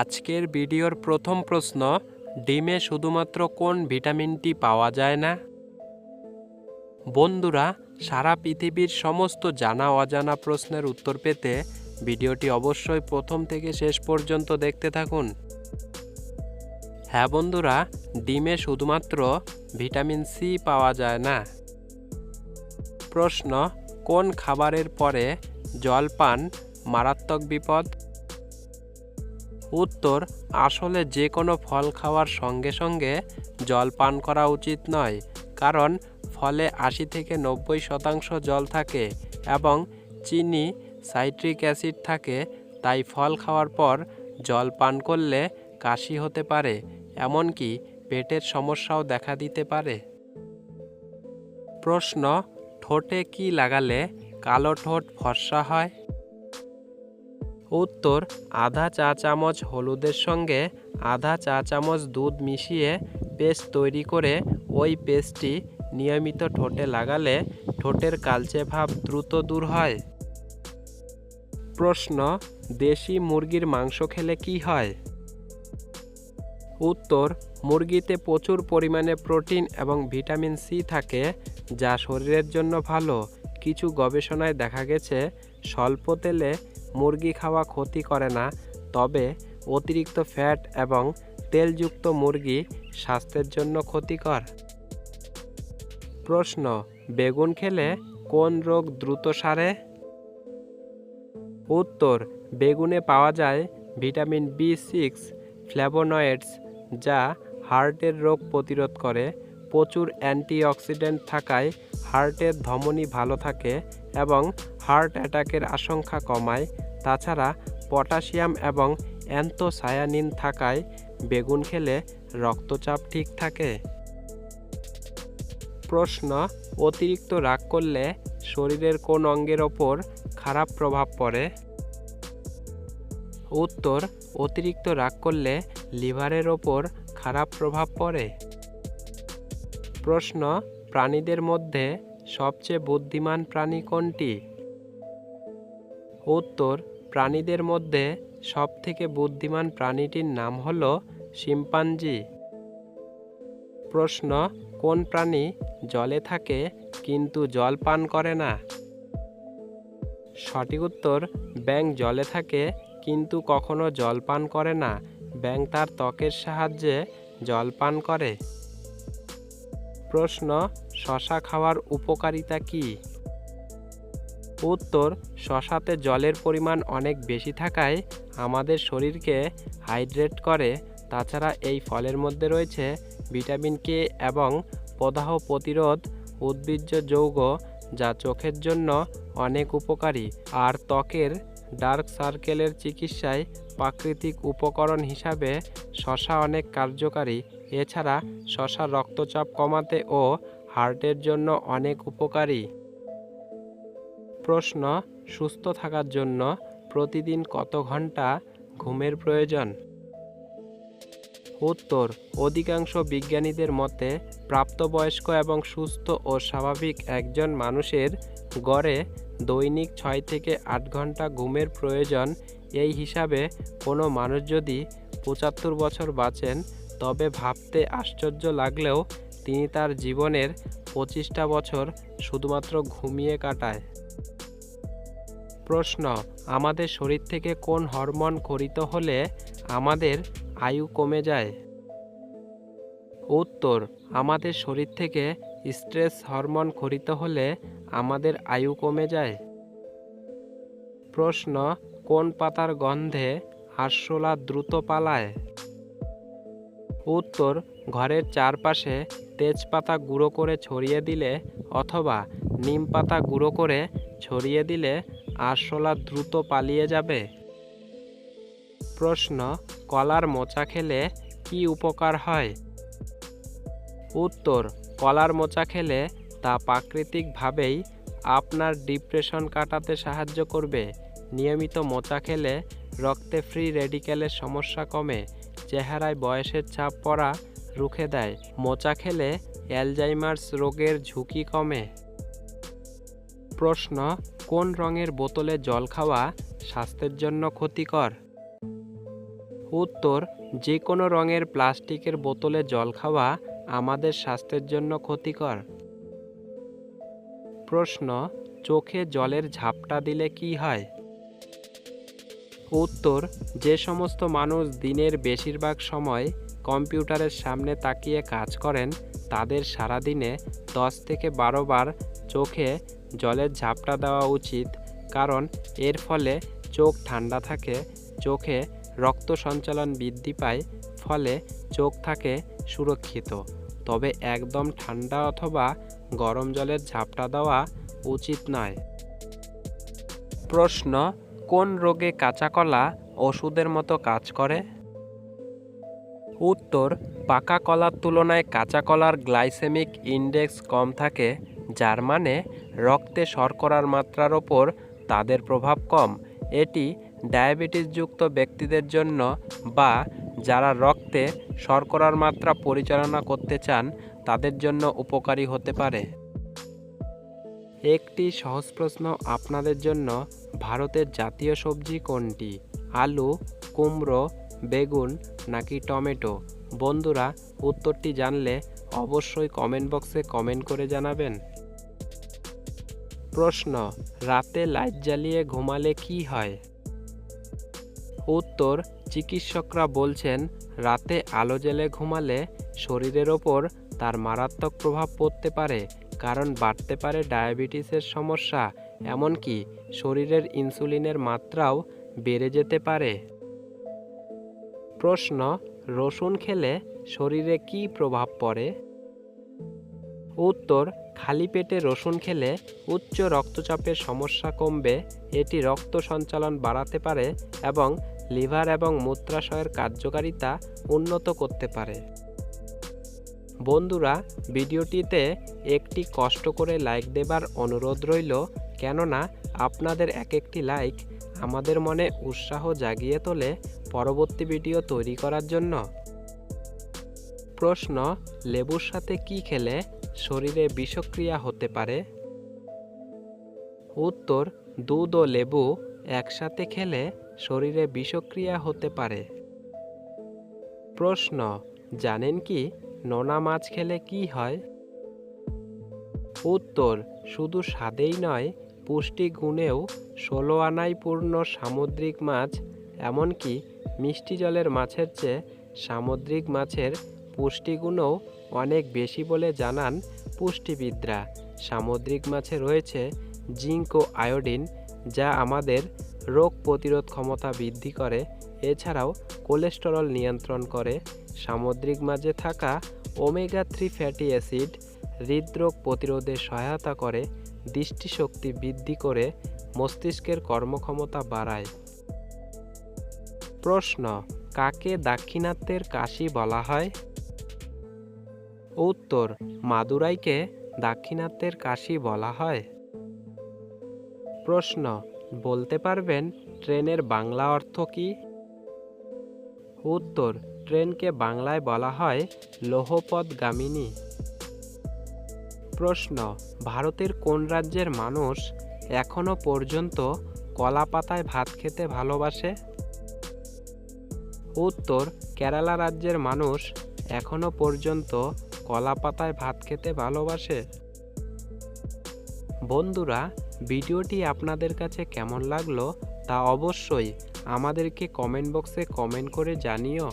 আজকের ভিডিওর প্রথম প্রশ্ন, ডিমে শুধুমাত্র কোন ভিটামিনটি পাওয়া যায় না? বন্ধুরা, সারা পৃথিবীর সমস্ত জানা অজানা প্রশ্নের উত্তর পেতে ভিডিওটি অবশ্যই প্রথম থেকে শেষ পর্যন্ত দেখতে থাকুন। হ্যাঁ বন্ধুরা, ডিমে শুধুমাত্র ভিটামিন সি পাওয়া যায় না। প্রশ্ন, কোন খাবারের পরে জল পান মারাত্মক বিপদ? উত্তর, আসলে যে কোনো ফল খাওয়ার সঙ্গে সঙ্গে জল পান করা উচিত নয়, কারণ ফলে আশি থেকে নব্বই শতাংশ জল থাকে এবং চিনি, সাইট্রিক অ্যাসিড থাকে, তাই ফল খাওয়ার পর জল পান করলে কাশি হতে পারে, এমনকি পেটের সমস্যাও দেখা দিতে পারে। প্রশ্ন, ঠোঁটে কি লাগালে কালো ঠোঁট ফর্সা হয়? উত্তর, আধা চা চামচ হলুদের সঙ্গে আধা চা চামচ দুধ মিশিয়ে পেস্ট তৈরি করে ওই পেস্টটি নিয়মিত ঠোঁটে লাগালে ঠোঁটের কালচে ভাব দ্রুত দূর হয়। প্রশ্ন, দেশি মুরগির মাংস খেলে কি হয়? উত্তর, মুরগিতে প্রচুর পরিমাণে প্রোটিন এবং ভিটামিন সি থাকে যা শরীরের জন্য ভালো। কিছু গবেষণায় দেখা গেছে, স্বল্প তেলে মুরগি খাওয়া ক্ষতি করে না, তবে অতিরিক্ত ফ্যাট এবং তেলযুক্ত মুরগি স্বাস্থ্যের জন্য ক্ষতিকর। প্রশ্ন, বেগুন খেলে কোন রোগ দ্রুত সারে? উত্তর, বেগুনে পাওয়া যায় ভিটামিন বি সিক্স, ফ্ল্যাভোনয়েডস, যা হার্টের রোগ প্রতিরোধ করে, প্রচুর অ্যান্টিঅক্সিডেন্ট থাকায় হার্টের ধমনী ভালো থাকে এবং হার্ট অ্যাটাকের আশঙ্কা কমায় তাছাড়া পটাশিয়াম এবং অ্যান্থোসায়ানিন থাকায় বেগুন খেলে রক্তচাপ ঠিক থাকে। প্রশ্ন, অতিরিক্ত রাগ করলে শরীরের কোন অঙ্গের ওপর খারাপ প্রভাব পড়ে? উত্তর, অতিরিক্ত রাগ করলে লিভারের ওপর খারাপ প্রভাব পড়ে। প্রশ্ন, প্রাণীদের মধ্যে সবচেয়ে বুদ্ধিমান প্রাণী কোনটি? উত্তর প্রাণীদের মধ্যে সবথেকে বুদ্ধিমান প্রাণীটির নাম হল শিম্পাঞ্জি। প্রশ্ন, কোন প্রাণী জলে থাকে কিন্তু জল পান করে না? সঠিক উত্তর ব্যাং জলে থাকে কিন্তু কখনো জল পান করে না। ব্যাং তার ত্বকের সাহায্যে জল পান করে। প্রশ্ন, শশা খাওয়ার উপকারিতা কি? উত্তর, শশাতে জলের পরিমাণ অনেক বেশি থাকায় আমাদের শরীরকে হাইড্রেট করে। তাছাড়া এই ফলের মধ্যে রয়েছে ভিটামিন কে এবং প্রদাহ প্রতিরোধ উদ্ভিজ্জ যৌগ যা চোখের জন্য অনেক উপকারী। আর ত্বকের ডার্ক সার্কেলের চিকিৎসায় প্রাকৃতিক উপকরণ হিসাবে শশা অনেক কার্যকারী। এছাড়া শশা রক্তচাপ কমাতে ও হার্টের জন্য অনেক উপকারী। প্রশ্ন, সুস্থ থাকার জন্য প্রতিদিন কত ঘণ্টা ঘুমের প্রয়োজন? উত্তর, অধিকাংশ বিজ্ঞানীদের মতে প্রাপ্তবয়স্ক এবং সুস্থ ও স্বাভাবিক একজন মানুষের গড়ে দৈনিক ছয় থেকে আট ঘণ্টা ঘুমের প্রয়োজন। এই হিসাবে কোনো মানুষ যদি পঁচাত্তর বছর বাঁচেন, তবে ভাবতে আশ্চর্য লাগলেও তিনি তার জীবনের পঁচিশটা বছর শুধুমাত্র ঘুমিয়ে কাটায়। প্রশ্ন, আমাদের শরীর থেকে কোন হরমোন খরিত হলে আমাদের আয়ু কমে যায়? উত্তর, আমাদের শরীর থেকে স্ট্রেস হরমোন খরিত হলে আমাদের আয়ু কমে যায়। প্রশ্ন, কোন পাতার গন্ধে আরশোলা দ্রুত পালায়? উত্তর, ঘরের চারপাশে তেজপাতা গুঁড়ো করে ছড়িয়ে দিলে অথবা নিম পাতা গুঁড়ো করে ছড়িয়ে দিলে আরশোলা দ্রুত পালিয়ে যাবে? প্রশ্ন, কলার মোচা খেলে কি উপকার হয়? উত্তর, কলার মোচা খেলে তা প্রাকৃতিকভাবেই আপনার ডিপ্রেশন কাটাতে সাহায্য করবে। নিয়মিত মোচা খেলে রক্তে ফ্রি রেডিক্যালের সমস্যা কমে, চেহারায় বয়সের ছাপ পড়া রুখে দেয়। মোচা খেলে অ্যালজাইমার্স রোগের ঝুঁকি কমে। প্রশ্ন কোন রঙের বোতলে জল খাওয়া স্বাস্থ্যের জন্য ক্ষতিকর? উত্তর যে কোনো রঙের প্লাস্টিকের বোতলে জল খাওয়া আমাদের স্বাস্থ্যের জন্য ক্ষতিকর। প্রশ্ন, চোখে জলের ঝাপটা দিলে কি হয়? উত্তর, যে সমস্ত মানুষ দিনের বেশিরভাগ সময় কম্পিউটারের সামনে তাকিয়ে কাজ করেন তাদের সারাদিনে দশ থেকে বারো বার চোখে জলের ঝাপটা দেওয়া উচিত, কারণ এর ফলে চোখ ঠান্ডা থাকে, চোখে রক্ত সঞ্চালন বৃদ্ধি পায়, ফলে চোখ থাকে সুরক্ষিত। তবে একদম ঠান্ডা অথবা গরম জলের ঝাপটা দেওয়া উচিত নয়। প্রশ্ন, কোন রোগে কাঁচা কলা ওষুধের মতো কাজ করে? উত্তর, পাকা কলার তুলনায় কাঁচা কলার গ্লাইসেমিক ইন্ডেক্স কম থাকে, যার মানে রক্তে শর্করার মাত্রার ওপর তাদের প্রভাব কম। এটি ডায়াবেটিসযুক্ত ব্যক্তিদের জন্য বা যারা রক্তে শর্করার মাত্রা পরিচালনা করতে চান, তাদের জন্য উপকারী হতে পারে। একটি সহজ প্রশ্ন আপনাদের জন্য, ভারতের জাতীয় সবজি কোনটি? আলু কুমড়ো, বেগুন নাকি টমেটো? বন্ধুরা, উত্তরটি জানলে অবশ্যই কমেন্ট বক্সে কমেন্ট করে জানাবেন। প্রশ্ন, রাতে লাইট জ্বালিয়ে ঘুমালে কি হয়? উত্তর, চিকিৎসকরা বলছেন, রাতে আলো জ্বেলে ঘুমালে শরীরের ওপর তার মারাত্মক প্রভাব পড়তে পারে, কারণ বাড়তে পারে ডায়াবেটিসের সমস্যা, এমনকি শরীরের ইনসুলিনের মাত্রাও বেড়ে যেতে পারে। প্রশ্ন, রসুন খেলে শরীরে কি প্রভাব পড়ে? উত্তর, খালি পেটে রসুন খেলে উচ্চ রক্তচাপের সমস্যা কমবে, এটি রক্ত সঞ্চালন বাড়াতে পারে এবং লিভার এবং মূত্রাশয়ের কার্যকারিতা উন্নত করতে পারে। বন্ধুরা, ভিডিওটিতে একটি কষ্ট করে লাইক দেবার অনুরোধ রইল, কেননা আপনাদের এক একটি লাইক আমাদের মনে উৎসাহ জাগিয়ে তোলে পরবর্তী ভিডিও তৈরি করার জন্য। প্রশ্ন, লেবুর সাথে কি খেলে শরীরে বিষক্রিয়া হতে পারে? উত্তর, দুধ ও লেবু একসাথে খেলে শরীরে বিষক্রিয়া হতে পারে। প্রশ্ন, জানেন কি? নোনা মাছ খেলে কি হয়? উত্তর, শুধু স্বাদেই নয়, পুষ্টি গুণেও ষোলো আনাই পূর্ণ সামুদ্রিক মাছ, এমনকি মিষ্টি জলের মাছের চেয়ে সামুদ্রিক মাছের পুষ্টিগুণও অনেক বেশি বলে জানান পুষ্টিবিদরা। সামুদ্রিক মাছে রয়েছে জিঙ্ক ও আয়োডিন, যা আমাদের রোগ প্রতিরোধ ক্ষমতা বৃদ্ধি করে, এছাড়াও কোলেস্টেরল নিয়ন্ত্রণ করে, সামুদ্রিক মাঝে থাকা ওমেগা থ্রি ফ্যাটি অ্যাসিড হৃদরোগ প্রতিরোধে সহায়তা করে, দৃষ্টিশক্তি বৃদ্ধি করে, মস্তিষ্কের কর্মক্ষমতা বাড়ায়। প্রশ্ন, কাকে দাক্ষিণাত্যের কাশি বলা হয়? উত্তর, মাদুরাইকে দাক্ষিণাত্যের কাশি বলা হয়। প্রশ্ন বলতে পারবেন, ট্রেনের বাংলা অর্থ কী? উত্তর, ট্রেনকে বাংলায় বলা হয় লৌহপথগামিনী প্রশ্ন, ভারতের কোন রাজ্যের মানুষ এখনও পর্যন্ত কলা পাতায় ভাত খেতে ভালোবাসে? উত্তর, কেরালা রাজ্যের মানুষ এখনও পর্যন্ত কলা পাতায় ভাত খেতে ভালোবাসে। বন্ধুরা ভিডিওটি আপনাদের কাছে কেমন লাগল তা অবশ্যই আমাদেরকে কমেন্ট বক্সে কমেন্ট করে জানিও।